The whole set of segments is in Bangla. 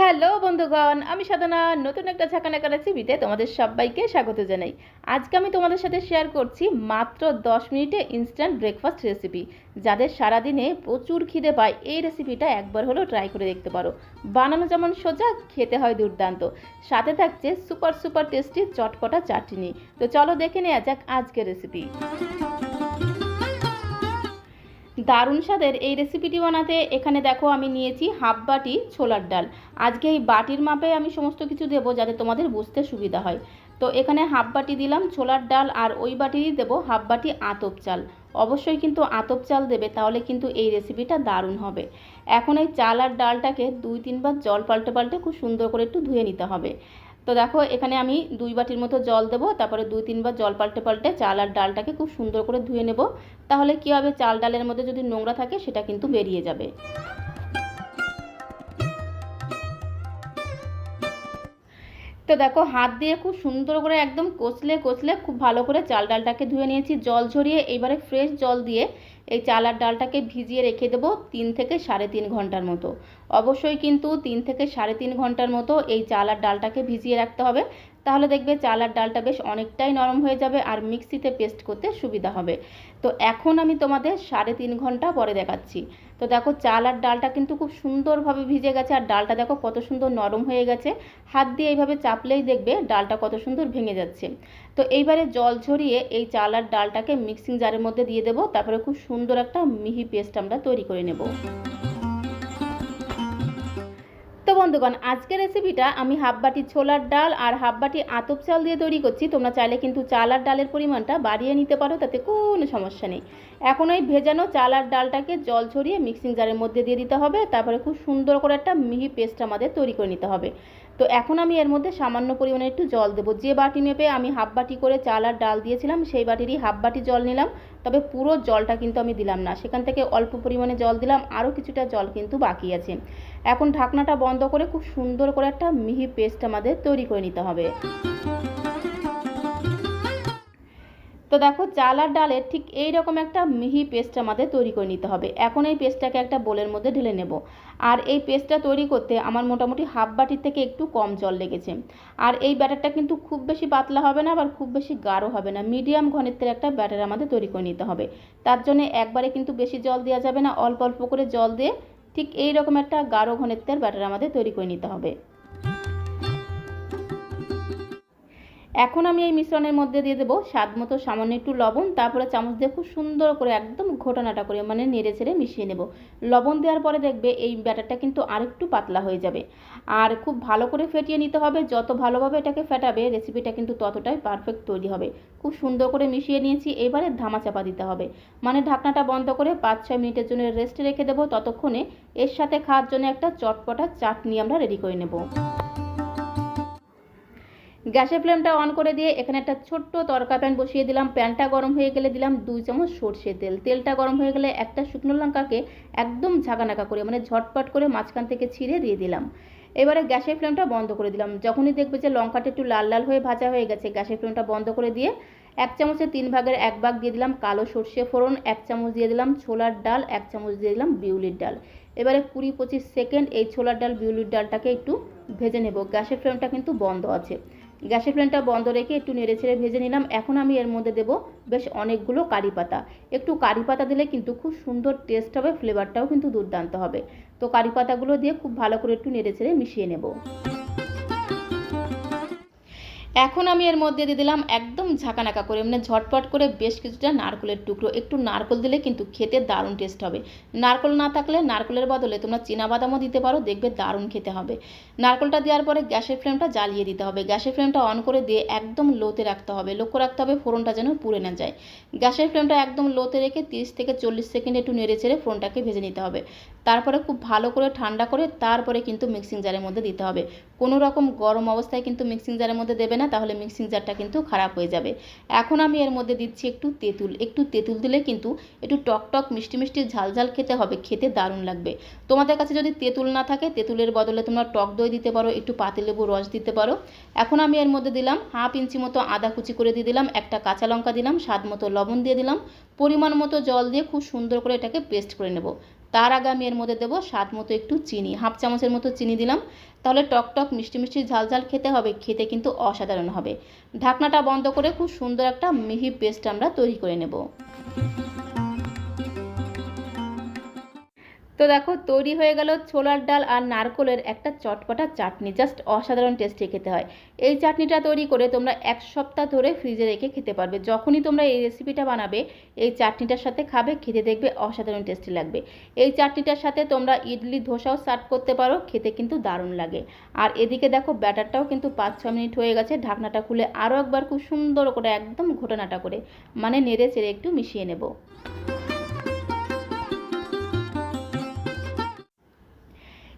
হ্যালো বন্ধুগণ, আমি সাধনা, নতুন একটা ঝাঁকানাকা রেসিপিতে তোমাদের সবাইকে স্বাগত জানাই। আজকে আমি তোমাদের সাথে শেয়ার করছি মাত্র 10 মিনিটে ইনস্ট্যান্ট ব্রেকফাস্ট রেসিপি যাদের সারাদিনে প্রচুর খিদে পায়, এই রেসিপিটা একবার হলেও ট্রাই করে দেখতে পারো। বানানো যেমন সোজা, খেতে হয় দুর্দান্ত। সাথে থাকছে সুপার সুপার টেস্টি চটপটা চাটনি। তো চলো দেখে নেওয়া যাক আজকের রেসিপি দারুণ স্বাদের এই রেসিপিটি বানাতে এখানে দেখো আমি নিয়েছি হাফ বাটি ছোলার ডাল। আজকে এই বাটির মাপে আমি সমস্ত কিছু দেবো যাতে তোমাদের বুঝতে সুবিধা হয়। তো এখানে হাফ বাটি দিলাম ছোলার ডাল আর ওই বাটিরই দেবো হাফ বাটি আতপ চাল। অবশ্যই কিন্তু আতপ চাল দেবে, তাহলে কিন্তু এই রেসিপিটা দারুণ হবে। এখন এই চাল আর ডালটাকে দুই তিনবার জল পাল্টে পাল্টে খুব সুন্দর করে একটু ধুয়ে নিতে হবে। তো দেখো, এখানে আমি দুই বাটির মতো জল দেবো, তারপরে দুই তিনবার জল পাল্টে পাল্টে চাল আর ডালটাকে খুব সুন্দর করে ধুয়ে নেব। তাহলে কী হবে, চাল ডালের মধ্যে যদি নোংরা থাকে, সেটা কিন্তু বেরিয়ে যাবে। তো দেখো, হাত দিয়ে খুব সুন্দর করে একদম কচলে কচলে খুব ভালো করে চাল ডালটাকে ধুয়ে নিয়েছি, জল ঝরিয়ে এবারে ফ্রেশ জল দিয়ে এই চাল আর ডালটাকে ভিজিয়ে রেখে দেবো তিন থেকে সাড়ে তিন ঘণ্টার মতো। অবশ্যই কিন্তু তিন থেকে সাড়ে তিন ঘণ্টার মতো এই চাল আর ডালটাকে ভিজিয়ে রাখতে হবে। তাহলে দেখবে চাল আর ডালটা বেশ অনেকটাই নরম হয়ে যাবে আর মিক্সিতে পেস্ট করতে সুবিধা হবে। তো এখন আমি তোমাদের সাড়ে তিন ঘণ্টা পরে দেখাচ্ছি। তো দেখো চাল আর ডালটা কিন্তু খুব সুন্দরভাবে ভিজে গেছে আর ডালটা দেখো কত সুন্দর নরম হয়ে গেছে। হাত দিয়ে এইভাবে চাপলেই দেখবে ডালটা কত সুন্দর ভেঙে যাচ্ছে। তো এইবারে জল ঝরিয়ে এই চাল আর ডালটাকে মিক্সিং জারের মধ্যে দিয়ে দেবো, তারপরে খুব সুন্দর একটা মিহি পেস্ট আমরা তৈরি করে নেব। বন্ধুগণ, আজকের রেসিপিটা আমি হাফ বাটি ছোলার ডাল আর হাফ বাটি আতপ চাল দিয়ে তৈরি করছি। তোমরা চাইলে কিন্তু চাল আর ডালের পরিমাণটা বাড়িয়ে নিতে পারো, তাতে কোনো সমস্যা নেই। এখন ওই ভেজানো চাল আর ডালটাকে জল ছড়িয়ে মিক্সিং জারের মধ্যে দিয়ে দিতে হবে। তারপরে খুব সুন্দর করে একটা মিহি পেস্ট আমাদের তৈরি করে নিতে হবে। তো এখন আমি এর মধ্যে সামান্য পরিমাণে একটু জল দেবো। যে বাটি মেপে আমি হাফ বাটি করে চাল আর ডাল দিয়েছিলাম, সেই বাটিরই হাফ বাটি জল নিলাম। তবে পুরো জলটা কিন্তু আমি দিলাম না। সেখান থেকে অল্প পরিমাণে জল দিলাম, আরও কিছুটা জল কিন্তু বাকি আছে। এখন ঢাকনাটা বন্ধ করে খুব সুন্দর করে একটা মিহি পেস্ট আমাদের তৈরি করে নিতে হবে। তো দেখো, চাল আর ডালের ঠিক এই রকম একটা মিহি পেস্ট আমাদের তৈরি করে নিতে হবে। এখন এই পেস্টটাকে একটা বোলের মধ্যে ঢেলে নেব। আর এই পেস্টটা তৈরি করতে আমার মোটামুটি হাফ বাটির থেকে একটু কম জল লেগেছে। আর এই ব্যাটারটা কিন্তু খুব বেশি পাতলা হবে না, আবার খুব বেশি গাঢ় হবে না। মিডিয়াম ঘনত্বের একটা ব্যাটার আমাদের তৈরি করে নিতে হবে। তার জন্য একবারে কিন্তু বেশি জল দেওয়া যাবে না, অল্প অল্প করে জল দিয়ে ঠিক এই রকম একটা গাঢ় ঘনত্বের ব্যাটার আমাদের তৈরি করে নিতে হবে। এখন আমি এই মিশ্রণের মধ্যে দিয়ে দেবো স্বাদ মতো সামান্য একটু লবণ, তারপরে চামচ দিয়ে খুব সুন্দর করে একদম ঘোটানাটা করে মানে নেড়ে ছেড়ে মিশিয়ে নেব। লবণ দেওয়ার পরে দেখবে এই ব্যাটারটা কিন্তু আরেকটু পাতলা হয়ে যাবে। আর খুব ভালো করে ফেটিয়ে নিতে হবে, যত ভালোভাবে এটাকে ফেটাবে রেসিপিটা কিন্তু ততটাই পারফেক্ট তৈরি হবে। খুব সুন্দর করে মিশিয়ে নিয়েছি, এবারে ধামা চাপা দিতে হবে। মানে ঢাকনাটা বন্ধ করে পাঁচ ছয় মিনিটের জন্য রেস্টে রেখে দেবো, ততক্ষণে এর সাথে খাওয়ার জন্য একটা চটপটা চাটনি আমরা রেডি করে নেব। গ্যাসের ফ্লেমটা অন করে দিয়ে এখানে একটা ছোট্ট তরকা প্যান বসিয়ে দিলাম। প্যানটা গরম হয়ে গেলে দিলাম দুই চামচ সর্ষে তেল। তেলটা গরম হয়ে গেলে একটা শুকনো লঙ্কাকে একদম ঝাঁকানাকা করে মানে ঝটপট করে মাঝখান থেকে ছিঁড়ে দিয়ে দিলাম। এবারে গ্যাসের ফ্লেমটা বন্ধ করে দিলাম। যখনই দেখবে যে লঙ্কাটা একটু লাল লাল হয়ে ভাজা হয়ে গেছে, গ্যাসের ফ্লেমটা বন্ধ করে দিয়ে এক চামচের তিন ভাগের এক ভাগ দিয়ে দিলাম কালো সর্ষে ফোড়ন, এক চামচ দিয়ে দিলাম ছোলার ডাল, এক চামচ দিয়ে দিলাম বিউলির ডাল। এবারে কুড়ি পঁচিশ সেকেন্ড এই ছোলার ডাল, বিউলির ডালটাকে একটু ভেজে নেব। গ্যাসের ফ্লেমটা কিন্তু বন্ধ আছে। গ্যাসের ফ্লেমটা বন্ধ রেখে একটু নেড়ে ছেড়ে ভেজে নিলাম। এখন আমি এর মধ্যে দেব বেশ অনেকগুলো কারি পাতা। একটু কারি পাতা দিলে কিন্তু খুব সুন্দর টেস্ট হবে ফ্লেভারটাও কিন্তু দুর্দান্ত হবে। তো কারি পাতাগুলো দিয়ে খুব ভালো করে একটু নেড়ে ছেড়ে মিশিয়ে নেব। এখন আমি এর মধ্যে দিয়ে দিলাম একদম ঝাঁকানাকা করে মানে ঝটপট করে বেশ কিছুটা নারকলের টুকরো। একটু নারকল দিলে কিন্তু খেতে দারুণ টেস্ট হবে। নারকল না থাকলে নারকলের বদলে তোমরা বাদামও দিতে পারো, দেখবে দারুণ খেতে হবে। নারকলটা দেওয়ার পরে গ্যাসের ফ্লেমটা জ্বালিয়ে দিতে হবে। গ্যাসের ফ্লেমটা অন করে দিয়ে একদম লোতে রাখতে হবে। লক্ষ্য রাখতে হবে ফোড়নটা যেন পুড়ে না যায়। গ্যাসের ফ্লেমটা একদম লোতে রেখে তিরিশ থেকে চল্লিশ সেকেন্ড একটু নেড়ে ছেড়ে ফোড়নটাকে ভেজে নিতে হবে। তারপরে খুব ভালো করে ঠান্ডা করে তারপরে কিন্তু মিক্সিং জারের মধ্যে দিতে হবে। কোনো রকম গরম অবস্থায় কিন্তু মিক্সিং জারের মধ্যে দেবে না, তাহলে মিক্সিং জারটা কিন্তু খারাপ হয়ে যাবে। এখন আমি এর মধ্যে দিচ্ছি একটু তেঁতুল। একটু তেঁতুল দিলে কিন্তু একটু টক টক মিষ্টি মিষ্টি ঝাল ঝাল খেতে হবে, খেতে দারুণ লাগবে। তোমাদের কাছে যদি তেঁতুল না থাকে, তেঁতুলের বদলে তোমরা টক দই দিতে পারো, একটু পাতিলেবু রস দিতে পারো। এখন আমি এর মধ্যে দিলাম হাফ ইঞ্চি মতো আদা কুচি করে দিয়ে দিলাম, একটা কাঁচা লঙ্কা দিলাম, স্বাদ মতো লবণ দিয়ে দিলাম। পরিমাণ মতো জল দিয়ে খুব সুন্দর করে এটাকে পেস্ট করে নেব। তার আগে আমি এর মধ্যে দেবো স্বাদ মতো একটু চিনি। হাফ চামচের মতো চিনি দিলাম। তাহলে টকটক টক, মিষ্টি মিষ্টি, ঝাল ঝাল খেতে হবে। খেতে কিন্তু অসাধারণ হবে। ঢাকনাটা বন্ধ করে খুব সুন্দর একটা মিহি পেস্ট আমরা তৈরি করে নেব। তো দেখো, তৈরি হয়ে গেল ছোলার ডাল আর নারকোলের একটা চটপটা চাটনি। জাস্ট অসাধারণ টেস্টি খেতে হয়। এই চাটনিটা তৈরি করে তোমরা এক সপ্তাহ ধরে ফ্রিজে রেখে খেতে পারবে। যখনই তোমরা এই রেসিপিটা বানাবে, এই চাটনিটার সাথে খাবে, খেতে দেখবে অসাধারণ টেস্টি লাগবে। এই চাটনিটার সাথে তোমরা ইডলি, ধোসাও সার্ভ করতে পারো, খেতে কিন্তু দারুণ লাগে। আর এদিকে দেখো, ব্যাটারটাও কিন্তু পাঁচ ছ মিনিট হয়ে গেছে, ঢাকনাটা খুলে আরও একবার খুব সুন্দর করে, একদম ঘটনাটা করে মানে নেড়ে চেড়ে একটু মিশিয়ে নেব।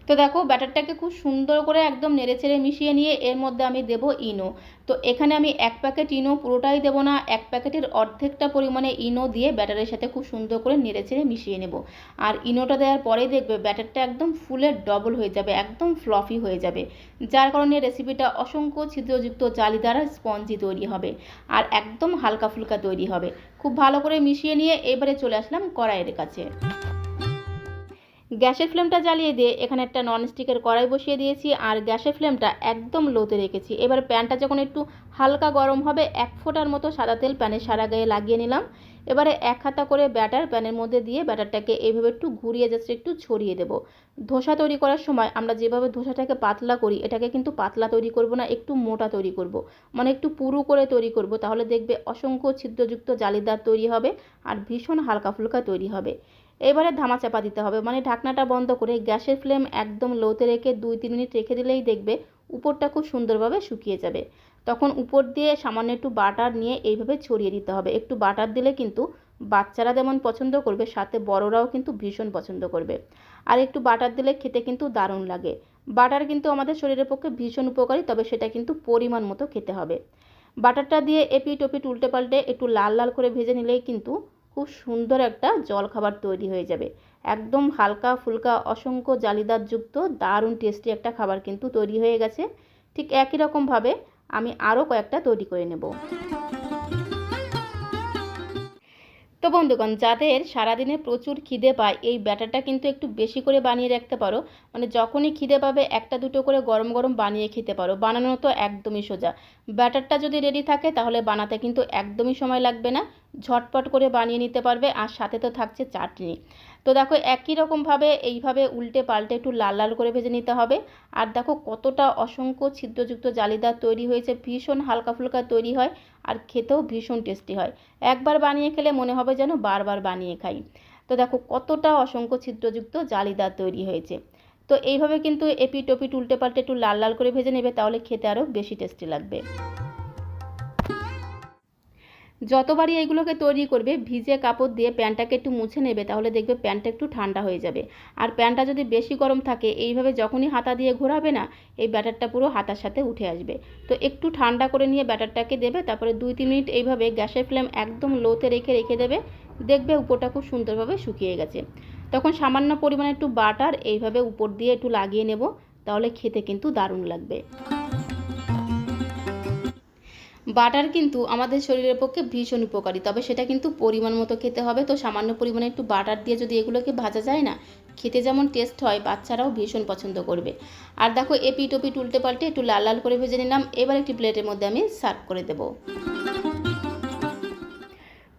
তো দেখো, ব্যাটারটাকে খুব সুন্দর করে একদম নেড়ে নেড়েচেড়ে মিশিয়ে নিয়ে এর মধ্যে আমি দেব ইনো। তো এখানে আমি এক প্যাকেট ইনো পুরোটাই দেবো না, এক প্যাকেটের অর্ধেকটা পরিমাণে ইনো দিয়ে ব্যাটারের সাথে খুব সুন্দর করে নেড়ে নেড়েচেড়ে মিশিয়ে নেব। আর ইনোটা দেওয়ার পরেই দেখবে ব্যাটারটা একদম ফুলের ডবল হয়ে যাবে, একদম ফ্লফি হয়ে যাবে, যার কারণে রেসিপিটা অসংখ্য ছিদ্রযুক্ত জালি দ্বারা স্পঞ্জি তৈরি হবে আর একদম হালকা ফুলকা তৈরি হবে। খুব ভালো করে মিশিয়ে নিয়ে এবারে চলে আসলাম কড়াইয়ের কাছে। গ্যাসের ফ্লেমটা জ্বালিয়ে দিয়ে এখানে একটা ননস্টিকের কড়াই বসিয়ে দিয়েছি, আর গ্যাসের ফ্লেমটা একদম লোতে রেখেছি। এবার প্যানটা যখন একটু হালকা গরম হবে, এক ফোঁটার মতো সাদা তেল প্যানের সারা গায়ে লাগিয়ে নিলাম। এবারে এক হাতা করে ব্যাটার প্যানের মধ্যে দিয়ে ব্যাটারটাকে এইভাবে একটু ঘুরিয়ে যাচ্ছে একটু ছড়িয়ে দেবো। ধোসা তৈরি করার সময় আমরা যেভাবে ধোসাটাকে পাতলা করি, এটাকে কিন্তু পাতলা তৈরি করব না, একটু মোটা তৈরি করব। মানে একটু পুরু করে তৈরি করব, তাহলে দেখবে অসংখ্য ছিদ্রযুক্ত জালিদার তৈরি হবে, আর ভীষণ হালকা ফুলকা তৈরি হবে। এবারে ধামা চাপা দিতে হবে। মানে ঢাকনাটা বন্ধ করে গ্যাসের ফ্লেম একদম লোতে রেখে দুই তিন মিনিট রেখে দিলেই দেখবে উপরটা খুব সুন্দরভাবে শুকিয়ে যাবে। তখন উপর দিয়ে সামান্য একটু বাটার নিয়ে এইভাবে ছড়িয়ে দিতে হবে। একটু বাটার দিলে কিন্তু বাচ্চারা যেমন পছন্দ করবে, সাথে বড়রাও কিন্তু ভীষণ পছন্দ করবে। আর একটু বাটার দিলে খেতে কিন্তু দারুণ লাগে। বাটার কিন্তু আমাদের শরীরের পক্ষে ভীষণ উপকারী, তবে সেটা কিন্তু পরিমাণ মতো খেতে হবে। বাটারটা দিয়ে এপিট ওপিট উল্টে পাল্টে একটু লাল লাল করে ভেজে নিলেই কিন্তু খুব সুন্দর একটা জলখাবার তৈরি হয়ে যাবে। একদম হালকা ফুলকা অসংখ্য জালিদারযুক্ত দারুণ টেস্টি একটা খাবার কিন্তু তৈরি হয়ে গেছে। ঠিক একই রকমভাবে আমি আরও কয়েকটা তৈরি করে নেব। তো বন্ধুগণ, যাদের সারাদিনে প্রচুর খিদে পায়, এই ব্যাটারটা কিন্তু একটু বেশি করে বানিয়ে রাখতে পারো। মানে যখনই খিদে পাবে, একটা দুটো করে গরম গরম বানিয়ে খেতে পারো। বানানো তো একদমই সোজা। ব্যাটারটা যদি রেডি থাকে, তাহলে বানাতে কিন্তু একদমই সময় লাগবে না। ঝটপট করে বানিয়ে নিতে পারবে আর সাথে তো থাকছে চাটনি। তো দেখো একই রকমভাবে এইভাবে উল্টে পাল্টে একটু লাল লাল করে ভেজে নিতে হবে। আর দেখো কতটা অসংখ্য ছিদ্রযুক্ত জালিদার তৈরি হয়েছে, ভীষণ হালকা ফুলকা তৈরি হয় আর খেতেও ভীষণ টেস্টি হয়। একবার বানিয়ে খেলে মনে হবে যেন বারবার বানিয়ে খাই। তো দেখো কতটা অসংখ্য ছিদ্রযুক্ত জালিদার তৈরি হয়েছে। তো এইভাবে কিন্তু এপিট ওপিট উল্টে পাল্টে একটু লাল লাল করে ভেজে নেবে, তাহলে খেতে আরও বেশি টেস্টি লাগবে। যতবারই এইগুলোকে তৈরি করবে ভিজে কাপড় দিয়ে প্যানটাকে একটু মুছে নেবে, তাহলে দেখবে প্যানটা একটু ঠান্ডা হয়ে যাবে। আর প্যানটা যদি বেশি গরম থাকে, এইভাবে যখনই হাতা দিয়ে ঘোরাবে না, এই ব্যাটারটা পুরো হাতার সাথে উঠে আসবে। তো একটু ঠান্ডা করে নিয়ে ব্যাটারটাকে দেবে, তারপরে দুই তিন মিনিট এইভাবে গ্যাসের ফ্লেম একদম লোতে রেখে রেখে দেবে। দেখবে উপরটা খুব সুন্দরভাবে শুকিয়ে গেছে। তখন সামান্য পরিমাণে একটু বাটার এইভাবে উপর দিয়ে একটু লাগিয়ে নেব, তাহলে খেতে কিন্তু দারুণ লাগবে। বাটার কিন্তু আমাদের শরীরের পক্ষে ভীষণ উপকারী, তবে সেটা কিন্তু পরিমাণ মতো খেতে হবে। তো সামান্য পরিমাণে একটু বাটার দিয়ে যদি এগুলোকে ভাজা যায় না, খেতে যেমন টেস্ট হয়, বাচ্চারাও ভীষণ পছন্দ করবে। আর দেখো এপিট ওপিট উল্টে পাল্টে একটু লাল লাল করে ভেজে নিলাম। এবার একটি প্লেটের মধ্যে আমি সার্ভ করে দেবো।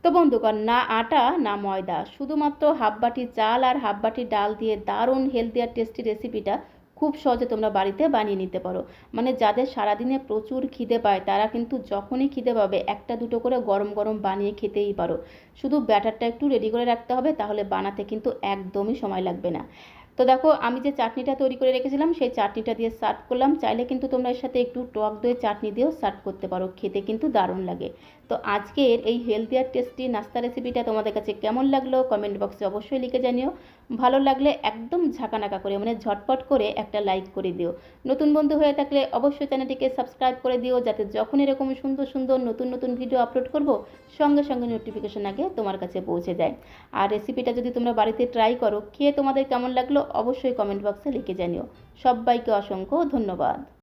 তো বন্ধুগণ, না আটা, না ময়দা, শুধুমাত্র হাফ বাটি চাল আর হাফ বাটি ডাল দিয়ে দারুণ হেলদি আর টেস্টি রেসিপিটা খুব সহজে তোমরা বাড়িতে বানিয়ে নিতে পারো। মানে যাদের সারাদিনে প্রচুর খিদে পায়, তারা কিন্তু যখনই খিদে পাবে, একটা দুটো করে গরম গরম বানিয়ে খেতেই পারো। শুধু ব্যাটারটা একটু রেডি করে রাখতে হবে, তাহলে বানাতে কিন্তু একদমই সময় লাগবে না। তো দেখো, আমি যে চাটনিটা তৈরি করে রেখেছিলাম, সেই চাটনিটা দিয়ে সার্ভ করলাম। চাইলে কিন্তু তোমরা এর সাথে একটু টক দই চাটনি দিয়েও সার্ভ করতে পারো, খেতে কিন্তু দারুণ লাগে। তো আজকের এই হেলদি আর টেস্টি নাস্তা রেসিপিটা তোমাদের কাছে কেমন লাগল? কমেন্ট বক্সে অবশ্যই লিখে জানিও। ভালো লাগলে একদম ঝাঁকানাকা করে মানে ঝটপট করে একটা লাইক করে দিও। নতুন বন্ধু হয়ে থাকলে অবশ্যই চ্যানেলটিকে সাবস্ক্রাইব করে দিও, যাতে যখন এরকম সুন্দর সুন্দর নতুন নতুন ভিডিও আপলোড করব, সঙ্গে সঙ্গে নোটিফিকেশন আগে তোমার কাছে পৌঁছে যায়। আর রেসিপিটা যদি তোমরা বাড়িতে ট্রাই করো, খেয়ে তোমাদের কেমন লাগল, অবশ্যই কমেন্ট বক্সে লিখে জানিও। সবাইকে অসংখ্য ধন্যবাদ।